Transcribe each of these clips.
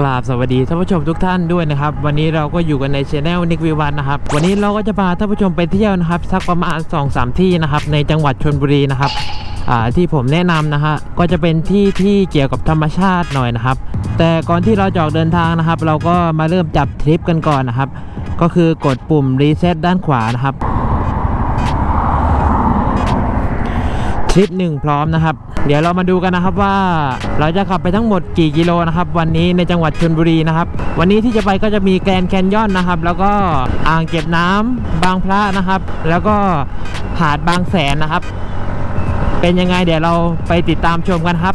กราบสวัสดีท่านผู้ชมทุกท่านด้วยนะครับ วันนี้เราก็อยู่กันในช anel นิกวิวันนะครับ วันนี้เราก็จะพาท่านผู้ชมไปเที่ยวนะครับสักประมาณ2อสที่นะครับในจังหวัดชนบุรีนะครับที่ผมแนะนำนะฮะก็จะเป็นที่ที่เกี่ยวกับธรรมชาติหน่อยนะครับ แต่ก่อนที่เราจะออกเดินทางนะครับ เราก็มาเริ่มจับทริปกันก่อนนะครับ ก็คือกดปุ่มรีเซ็ตด้านขวานะครับ ทริปหนึ่งพร้อมนะครับ เดี๋ยวเรามาดูกันนะครับว่าเราจะขับไปทั้งหมดกี่กิโลนะครับ วันนี้ในจังหวัดชลบุรีนะครับ วันนี้ที่จะไปก็จะมีแกรนแคนยอนนะครับ แล้วก็อ่างเก็บน้ำบางพระนะครับ แล้วก็หาดบางแสนนะครับ เป็นยังไงเดี๋ยวเราไปติดตามชมกันครับ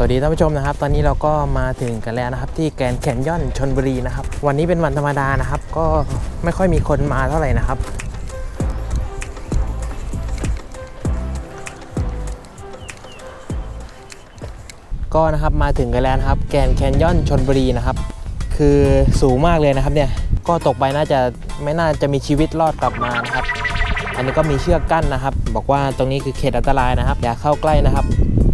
สวัสดีท่านผู้ชมนะครับ ตอนนี้เราก็มาถึงกันแล้วนะครับ ที่แกนแคนยอนชนบุรีนะครับ วันนี้เป็นวันธรรมดานะครับ ก็ไม่ค่อยมีคนมาเท่าไหร่นะครับ ก็นะครับมาถึงกันแล้วนะครับ แกนแคนยอนชนบุรีนะครับ คือสูงมากเลยนะครับเนี่ยก็ตกไปน่าจะไม่น่าจะมีชีวิตรอดกลับมานะครับ อันนี้ก็มีเชือกกั้นนะครับ บอกว่าตรงนี้คือเขตอันตรายนะครับ อย่าเข้าใกล้นะครับ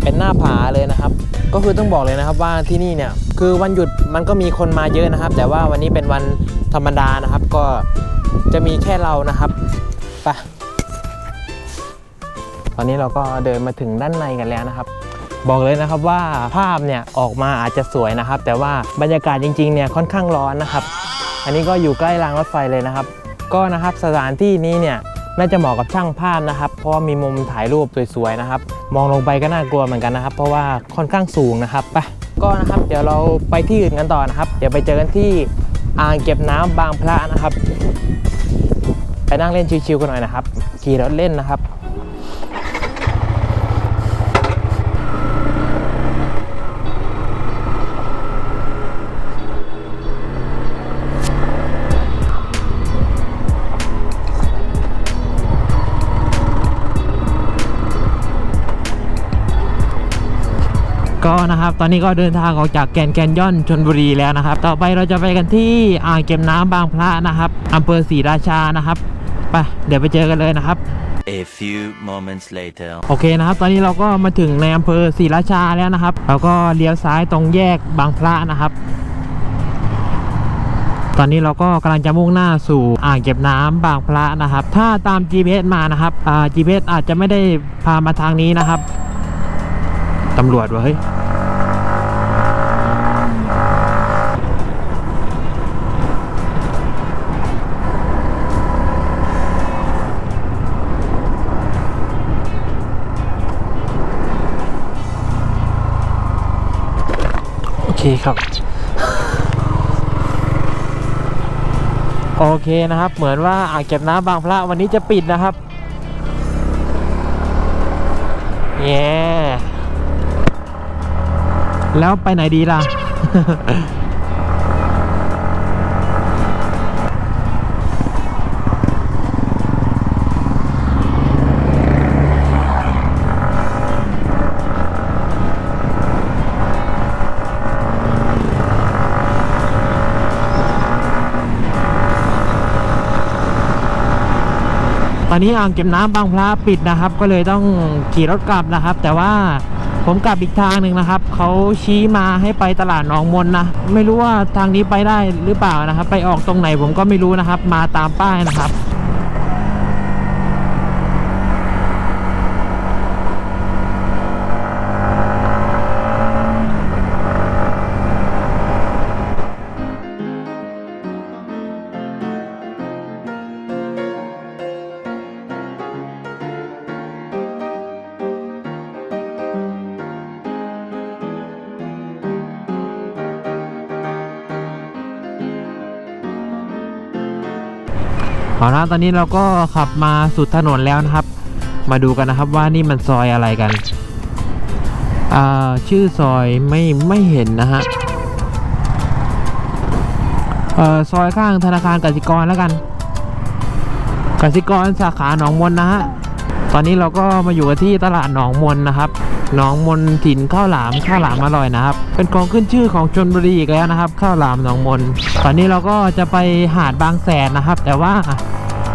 เป็นหน้าผาเลยนะครับ ก็คือต้องบอกเลยนะครับว่าที่นี่เนี่ยคือวันหยุดมันก็มีคนมาเยอะนะครับ แต่ว่าวันนี้เป็นวันธรรมดานะครับ ก็จะมีแค่เรานะครับไปตอนนี้เราก็เดินมาถึงด้านในกันแล้วนะครับ บอกเลยนะครับว่าภาพเนี่ยออกมาอาจจะสวยนะครับ แต่ว่าบรรยากาศจริงๆเนี่ยค่อนข้างร้อนนะครับ อันนี้ก็อยู่ใกล้รางรถไฟเลยนะครับ ก็นะครับสถานที่นี้เนี่ยน่าจะเหมาะกับช่างภาพนะครับ เพราะมีมุมถ่ายรูปสวยๆนะครับ มองลงไปก็น่ากลัวเหมือนกันนะครับ เพราะว่าค่อนข้างสูงนะครับไปก็นะครับ เดี๋ยวเราไปที่อื่นกันต่อนะครับ เดี๋ยวไปเจอกันที่อ่างเก็บน้ำบางพระนะครับ ไปนั่งเล่นชิวๆกันหน่อยนะครับ ขี่รถเล่นนะครับ ก็นะครับตอนนี้ก็เดินทางออกจากแกรนด์แคนยอนชนบุรีแล้วนะครับ ต่อไปเราจะไปกันที่อ่างเก็บน้ำบางพระนะครับอำเภอศรีราชานะครับไปเดี๋ยวไปเจอกันเลยนะครับ A few moments later. โอเคนะครับ ตอนนี้เราก็มาถึงในอำเภอศรีราชาแล้วนะครับ เราก็เลี้ยวซ้ายตรงแยกบางพระนะครับ ตอนนี้เราก็กำลังจะมุ่งหน้าสู่อ่างเก็บน้ำบางพระนะครับ ถ้าตาม GPS มานะครับอ่า GPS อาจจะไม่ได้พามาทางนี้นะครับ ตำรวจวะเฮ้ยโอเคครับโอเคนะครับ เหมือนว่าอ่างเก็บน้ำบางพระวันนี้จะปิดนะครับ เย้ แล้วไปไหนดีล่ะ อนนี้อ่างเก็บน้ำบางพระปิดนะครับ ก็เลยต้องขี่รถกลับนะครับ แต่ว่าผมกลับอีกทางหนึ่งนะครับ เขาชี้มาให้ไปตลาดหนองมนนะ ไม่รู้ว่าทางนี้ไปได้หรือเปล่านะครับ ไปออกตรงไหนผมก็ไม่รู้นะครับ มาตามป้ายนะครับ เอาละตอนนี้เราก็ขับมาสุดถนนแล้วนะครับ มาดูกันนะครับว่านี่มันซอยอะไรกันอ่าชื่อซอยไม่ไม่เห็นนะฮะเอ่อซอยข้างธนาคารกสิกรแล้วกันกสิกรสาขาหนองมนนะฮะ ตอนนี้เราก็มาอยู่กันที่ตลาดหนองมนนะครับ หนองมนถิ่นข้าวหลามข้าวหลามอร่อยนะครับ เป็นของขึ้นชื่อของชนบุรีอีกแล้วนะครับ ข้าวหลามหนองมน ตอนนี้เราก็จะไปหาดบางแสนนะครับ แต่ว่า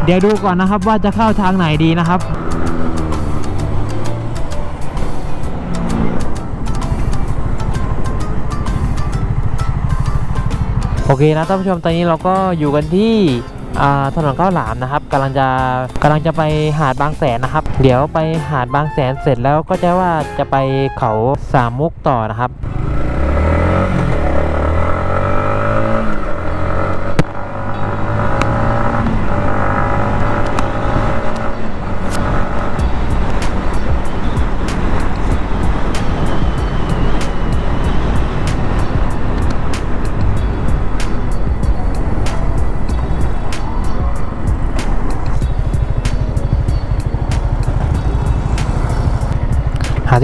เดี๋ยวดูก่อนนะครับว่าจะเข้าทางไหนดีนะครับโอเคนะท่านผู้ชมตอนนี้เราก็อยู่กันที่ ถนนข้าวหลามนะครับกำลังจะกำลังจะไปหาดบางแสนนะครับ เดี๋ยวไปหาดบางแสนเสร็จแล้วก็จะว่าจะไปเขาสามมุกต่อนะครับ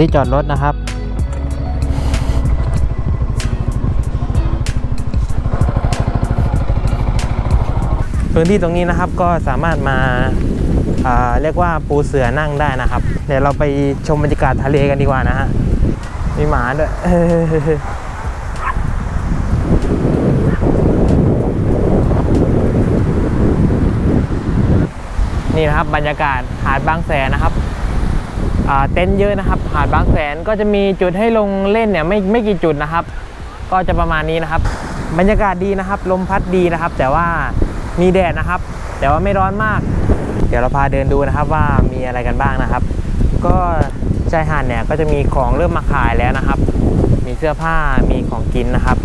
ที่จอดรถนะครับ พื้นที่ตรงนี้นะครับก็สามารถมาาเรียกว่าปูเสือนั่งได้นะครับ เดี๋ยวเราไปชมบรรยากาศทะเลกันดีกว่านะฮะ มีหมาด้วยนี่นะครับบรรยากาศหาดบางแสนนะครับ เต็นท์เยอะนะครับ หาดบางแสนก็จะมีจุดให้ลงเล่นเนี่ยไม่ไม่กี่จุดนะครับ ก็จะประมาณนี้นะครับ บรรยากาศดีนะครับ ลมพัดดีนะครับ แต่ว่ามีแดดนะครับ แต่ว่าไม่ร้อนมาก เดี๋ยวเราพาเดินดูนะครับว่ามีอะไรกันบ้างนะครับ ก็ชายหาดเนี่ยก็จะมีของเริ่มมาขายแล้วนะครับ มีเสื้อผ้ามีของกินนะครับ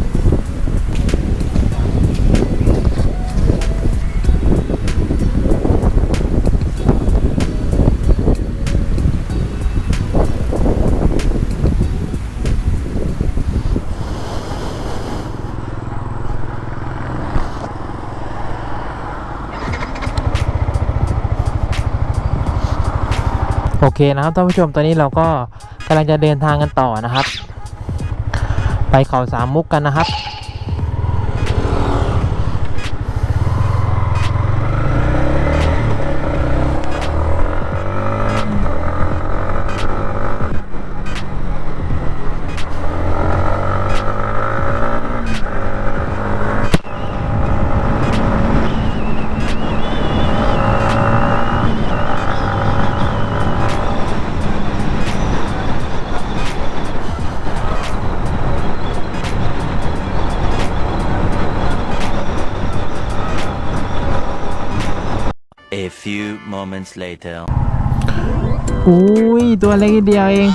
โอเคนะครับท่านผู้ชมตอนนี้เราก็กำลังจะเดินทางกันต่อนะครับ ไปเขาสามมุกกันนะครับ moments later. อุ้ย ตัวเล็กนิดเดียวเอง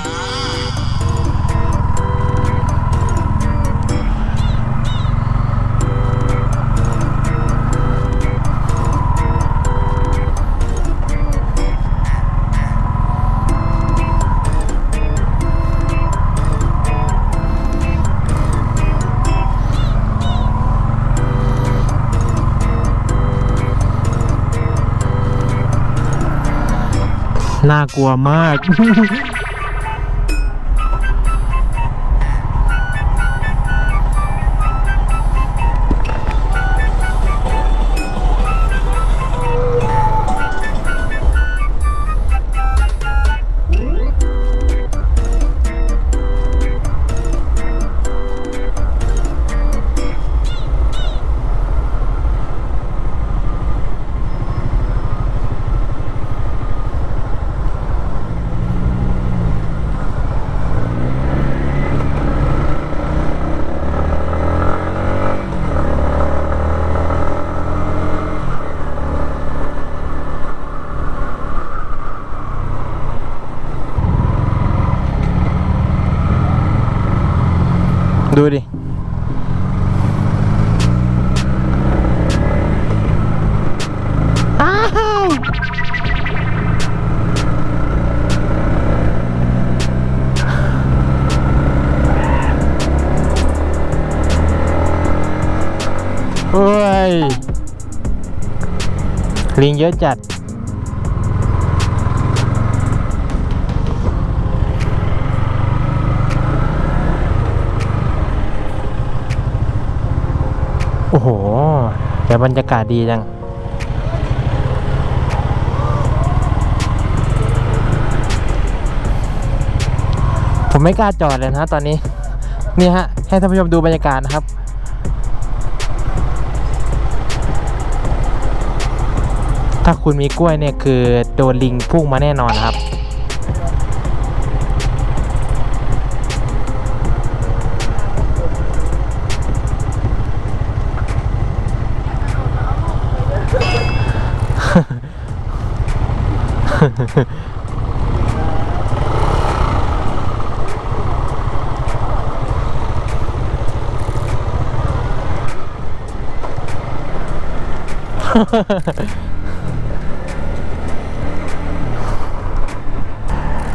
น่ากลัวมาก ลิงเยอะจัด โอ้โห แต่บรรยากาศดีจังผมไม่กล้าจอดเลยนะตอนนี้ นี่ฮะ ให้ท่านผู้ชมดูบรรยากาศนะครับ ถ้าคุณมีกล้วยเนี่ยคือโดนลิงพุ่งมาแน่นอนครับ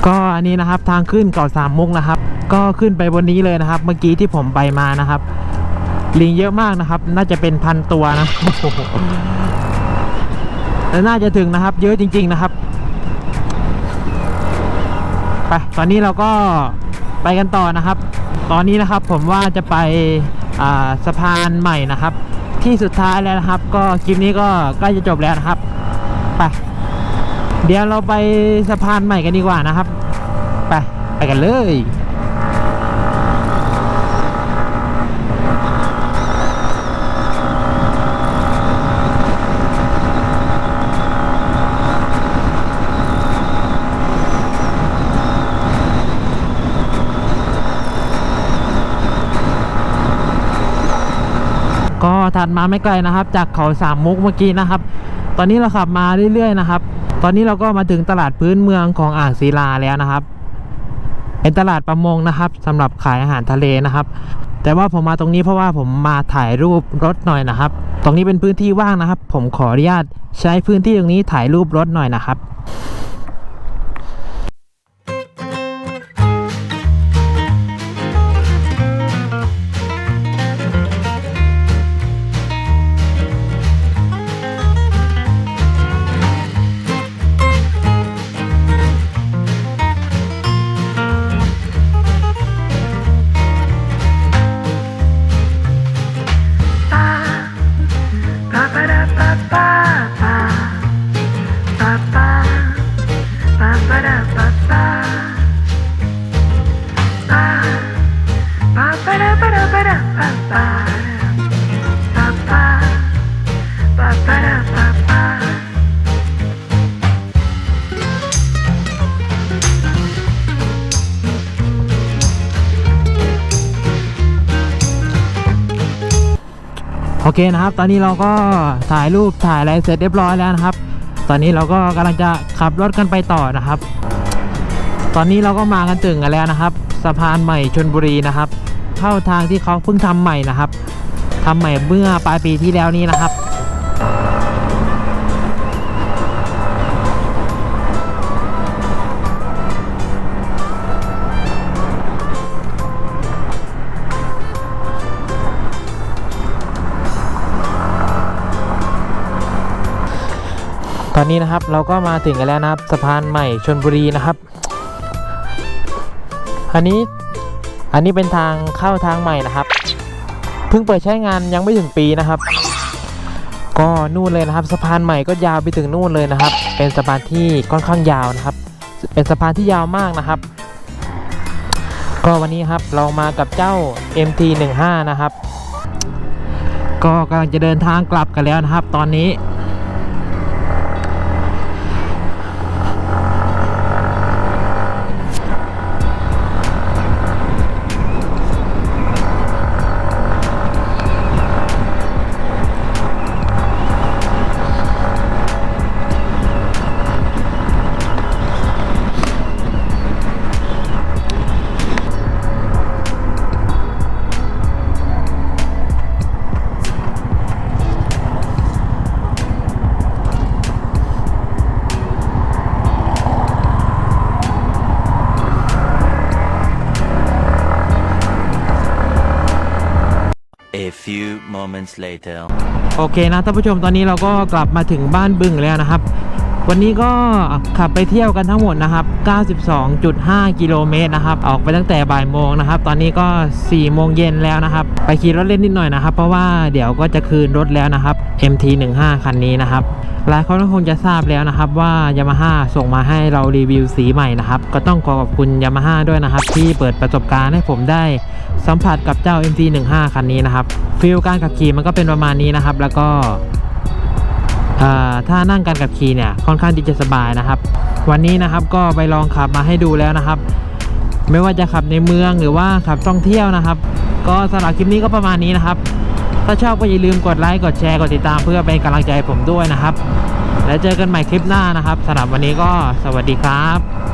ก็อันนี้นะครับทางขึ้นเกาะสามมุกนะครับ ก็ขึ้นไปบนนี้เลยนะครับ เมื่อกี้ที่ผมไปมานะครับ ลิงเยอะมากนะครับ น่าจะเป็นพันตัวนะแต่น่าจะถึงนะครับ เยอะจริง ๆนะครับไปตอนนี้เราก็ไปกันต่อนะครับ ตอนนี้นะครับผมว่าจะไปสะพานใหม่นะครับ ที่สุดท้ายแล้วนะครับ ก็คลิปนี้ก็ใกล้จะจบแล้วนะครับ ไป เดี๋ยวเราไปสะพานใหม่กันดีกว่านะครับ ไป ไปกันเลยก็ถัดมาไม่ไกลนะครับ จากเขาสามมุกเมื่อกี้นะครับ ตอนนี้เราขับมาเรื่อยๆนะครับ ตอนนี้เราก็มาถึงตลาดพื้นเมืองของอ่างศิลาแล้วนะครับเป็นตลาดประมงนะครับสำหรับขายอาหารทะเลนะครับ แต่ว่าผมมาตรงนี้เพราะว่าผมมาถ่ายรูปรถหน่อยนะครับ ตรงนี้เป็นพื้นที่ว่างนะครับ ผมขออนุญาตใช้พื้นที่ตรงนี้ถ่ายรูปรถหน่อยนะครับ เคนะครับ ตอนนี้เราก็ถ่ายรูปถ่ายอะไรเสร็จเรียบร้อยแล้วนะครับ ตอนนี้เราก็กำลังจะขับรถกันไปต่อนะครับ ตอนนี้เราก็มากันถึงกันแล้วนะครับ สะพานใหม่ชนบุรีนะครับ เข้าทางที่เขาเพิ่งทำใหม่นะครับทำใหม่เมื่อปลายปีที่แล้วนี้นะครับ อนนี้นะครับเราก็มาถึงกันแล้วนะครับสะพานใหม่ชนบุรีนะครับ อันนี้อันนี้เป็นทางเข้าทางใหม่นะครับ เพิ่งเปิดใช้งานยังไม่ถึงปีนะครับ ก็นู่นเลยนะครับ สะพานใหม่ก็ยาวไปถึงนู่นเลยนะครับ เป็นสะพานที่ค่อนข้างยาวนะครับ เป็นสะพานที่ยาวมากนะครับ ก็วันนี้ครับเรามากับเจ้า MT15 นะครับ ก็กำลังจะเดินทางกลับกันแล้วนะครับ ตอนนี้ A few moments later. โอเคนะท่านผู้ชมตอนนี้เราก็กลับมาถึงบ้านบึงแล้วนะครับ วันนี้ก็ขับไปเที่ยวกันทั้งหมดนะครับ 92.5 กิโลเมตรนะครับ ออกไปตั้งแต่บ่ายโมงนะครับ ตอนนี้ก็ 4 โมงเย็นแล้วนะครับ ไปขี่รถเล่นนิดหน่อยนะครับ เพราะว่าเดี๋ยวก็จะคืนรถแล้วนะครับ MT15 คันนี้นะครับหลายคนก็คงจะทราบแล้วนะครับว่า Yamaha ส่งมาให้เรารีวิวสีใหม่นะครับ ก็ต้องขอขอบคุณ Yamaha ด้วยนะครับ ที่เปิดประสบการณ์ให้ผมได้ สัมผัสกับเจ้า MT15 คันนี้นะครับฟีลการขับขี่มันก็เป็นประมาณนี้นะครับ แล้วก็ถ้านั่งการขับขี่เนี่ยค่อนข้างที่จะสบายนะครับ วันนี้นะครับก็ไปลองขับมาให้ดูแล้วนะครับ ไม่ว่าจะขับในเมืองหรือว่าขับท่องเที่ยวนะครับ ก็สำหรับคลิปนี้ก็ประมาณนี้นะครับ ถ้าชอบก็อย่าลืมกดไลค์กดแชร์กดติดตามเพื่อเป็นกำลังใจผมด้วยนะครับ แล้วเจอกันใหม่คลิปหน้านะครับสำหรับวันนี้ก็สวัสดีครับ